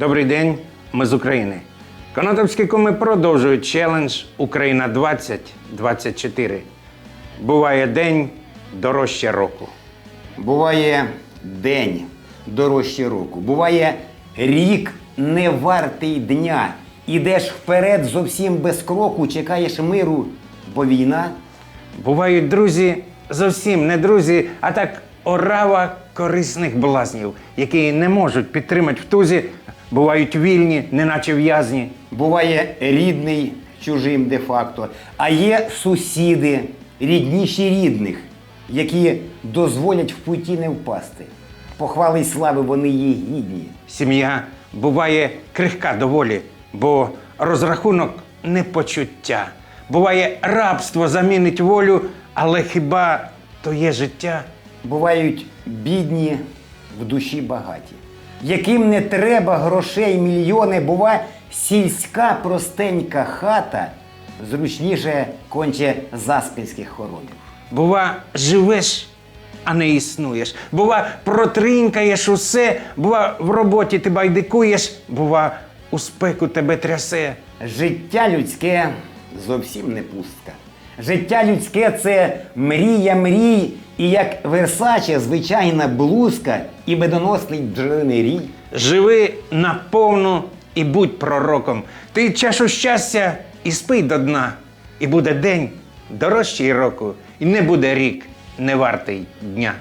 Добрий день, ми з України. Конотопські куми продовжують челендж Україна 2024. Буває день дорожче року. Буває день дорожче року. Буває рік не вартий дня. Ідеш вперед зовсім без кроку, чекаєш миру, бо війна. Бувають друзі зовсім не друзі, а так орава корисних блазнів, які не можуть підтримати в тузі, бувають вільні, неначе в'язні. Буває рідний чужим де-факто. А є сусіди, рідніші рідних, які дозволять в путі не впасти. Похвали й слави вони є гідні. Сім'я буває крихка доволі, бо розрахунок не почуття. Буває рабство замінить волю, але хіба то є життя? Бувають бідні в душі багаті, яким не треба грошей мільйони, бува сільська простенька хата зручніше конче заспільських хоромів. Бува, живеш, а не існуєш. Бува, протринькаєш усе, бува, в роботі ти байдикуєш, бува, у спеку тебе трясе. Життя людське зовсім не пустка. Життя людське це мрія мрій, і як Версаче звичайна блузка і медоносний джериний рій. Живи наповну і будь пророком. Ти чашу щастя і спий до дна. І буде день дорожчий року, і не буде рік не вартий дня.